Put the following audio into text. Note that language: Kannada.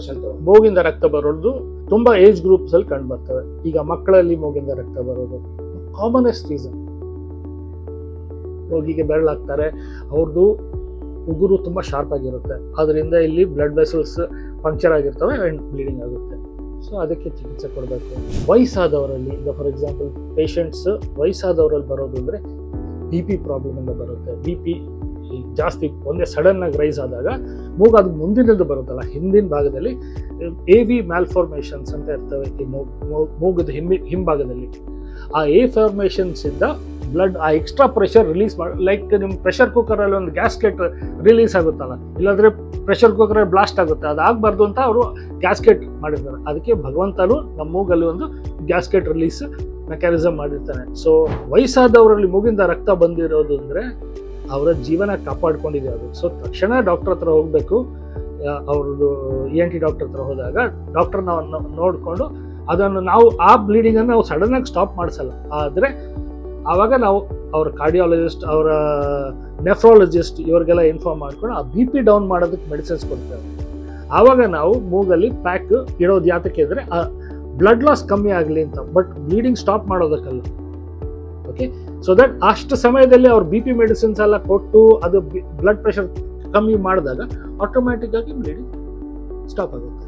ಪರ್ಸೆಂಟ್ ಮೂಗಿಂದ ರಕ್ತ ಬರೋದು ತುಂಬಾ ಏಜ್ ಗ್ರೂಪ್ಸ್ ಅಲ್ಲಿ ಕಂಡು ಬರ್ತವೆ. ಈಗ ಮಕ್ಕಳಲ್ಲಿ ಮೂಗಿಂದ ರಕ್ತ ಬರೋದು ಕಾಮನೆಸ್ಟ್ ರೀಸನ್ ರೋಗಿಗೆ ಬೆರಳಾಗ್ತಾರೆ ಅವ್ರದ್ದು ಉಗುರು ತುಂಬಾ ಶಾರ್ಪ್ ಆಗಿರುತ್ತೆ. ಅದರಿಂದ ಇಲ್ಲಿ ಬ್ಲಡ್ ವೆಸಲ್ಸ್ ಪಂಕ್ಚರ್ ಆಗಿರ್ತವೆ ಅಂಡ್ ಬ್ಲೀಡಿಂಗ್ ಆಗುತ್ತೆ. ಸೊ ಅದಕ್ಕೆ ಚಿಕಿತ್ಸೆ ಕೊಡಬೇಕು. ವಯಸ್ಸಾದವರಲ್ಲಿ, ಈಗ ಫಾರ್ ಎಕ್ಸಾಂಪಲ್ ಪೇಷಂಟ್ಸ್ ವಯಸ್ಸಾದವರಲ್ಲಿ ಬರೋದು ಅಂದರೆ ಬಿ ಪಿ ಪ್ರಾಬ್ಲಮಿಂದ ಬರುತ್ತೆ. ಬಿ ಪಿ ಜಾಸ್ತಿ ಒಂದೇ ಸಡನ್ ಆಗಿ ರೈಸ್ ಆದಾಗ ಮೂಗು ಅದು ಮುಂದಿನದು ಬರುತ್ತಲ್ಲ, ಹಿಂದಿನ ಭಾಗದಲ್ಲಿ ಎ ವಿ ಮ್ಯಾಲ್ಫಾರ್ಮೇಷನ್ಸ್ ಅಂತ ಇರ್ತವೆ ಈ ಮೂಗ್- ಮೂಗ್- ಮೂಗದ ಹಿಂಬಿ, ಹಿಂಭಾಗದಲ್ಲಿ. ಆ ಎ ಫಾರ್ಮೇಷನ್ಸ್ ಇಂದ ಬ್ಲಡ್ ಆ ಎಕ್ಸ್ಟ್ರಾ ಪ್ರೆಷರ್ ರಿಲೀಸ್ ಮಾಡಿ ಲೈಕ್ ನಿಮ್ಮ ಪ್ರೆಷರ್ ಕುಕ್ಕರಲ್ಲಿ ಒಂದು ಗ್ಯಾಸ್ಕೆಟ್ ರಿಲೀಸ್ ಆಗುತ್ತಲ್ಲ, ಇಲ್ಲಾಂದ್ರೆ ಪ್ರೆಷರ್ ಕುಕ್ಕರ್ ಬ್ಲಾಸ್ಟ್ ಆಗುತ್ತೆ ಅದಾಗಬಾರ್ದು ಅಂತ ಅವರು ಗ್ಯಾಸ್ಕೆಟ್ ಮಾಡಿರ್ತಾರೆ. ಅದಕ್ಕೆ ಭಗವಂತನು ನಮ್ಮ ಮೂಗಲ್ಲಿ ಒಂದು ಗ್ಯಾಸ್ಕೆಟ್ ರಿಲೀಸ್ ಮೆಕ್ಯಾನಿಸಮ್ ಮಾಡಿರ್ತಾನೆ. ಸೊ ವಯಸ್ಸಾದವರಲ್ಲಿ ಮೂಗಿಂದ ರಕ್ತ ಬಂದಿರೋದು ಅಂದರೆ ಅವರ ಜೀವನ ಕಾಪಾಡ್ಕೊಂಡಿದೆ ಅದು. ಸೊ ತಕ್ಷಣ ಡಾಕ್ಟರ್ ಹತ್ರ ಹೋಗಬೇಕು. ಅವ್ರದ್ದು ಇ ಎನ್ ಟಿ ಡಾಕ್ಟರ್ ಹತ್ರ ಹೋದಾಗ ಡಾಕ್ಟರ್ ನಾವು ನೋಡಿಕೊಂಡು ಅದನ್ನು ನಾವು ಆ ಬ್ಲೀಡಿಂಗನ್ನು ನಾವು ಸಡನ್ನಾಗಿ ಸ್ಟಾಪ್ ಮಾಡಿಸಲ್ಲ. ಆದರೆ ಆವಾಗ ನಾವು ಅವ್ರ ಕಾರ್ಡಿಯಾಲಜಿಸ್ಟ್ ಅವರ ನೆಫ್ರಾಲಜಿಸ್ಟ್ ಇವ್ರಿಗೆಲ್ಲ ಇನ್ಫಾರ್ಮ್ ಮಾಡ್ಕೊಂಡು ಆ ಬಿ ಪಿ ಡೌನ್ ಮಾಡೋದಕ್ಕೆ ಮೆಡಿಸಿನ್ಸ್ ಕೊಡ್ತೇವೆ ಆವಾಗ ನಾವು ಮೂಗಲ್ಲಿ ಪ್ಯಾಕ್ ಇಡೋದು ಯಾತಕ್ಕೆ ಅಂದರೆ, ಆ ಬ್ಲಡ್ ಲಾಸ್ ಕಮ್ಮಿ ಆಗಲಿ ಅಂತ. ಬಟ್ ಬ್ಲೀಡಿಂಗ್ ಸ್ಟಾಪ್ ಮಾಡೋದಕ್ಕಲ್ಲ. ಓಕೆ ಸೊ ದಟ್ ಅಷ್ಟು ಸಮಯದಲ್ಲಿ ಅವ್ರು ಬಿ ಪಿ ಮೆಡಿಸಿನ್ಸ್ ಎಲ್ಲ ಕೊಟ್ಟು ಅದು ಬ್ಲಡ್ ಪ್ರೆಷರ್ ಕಮ್ಮಿ ಮಾಡಿದಾಗ ಆಟೋಮ್ಯಾಟಿಕ್ ಆಗಿ ಬ್ಲೀಡಿಂಗ್ ಸ್ಟಾಪ್ ಆಗುತ್ತೆ.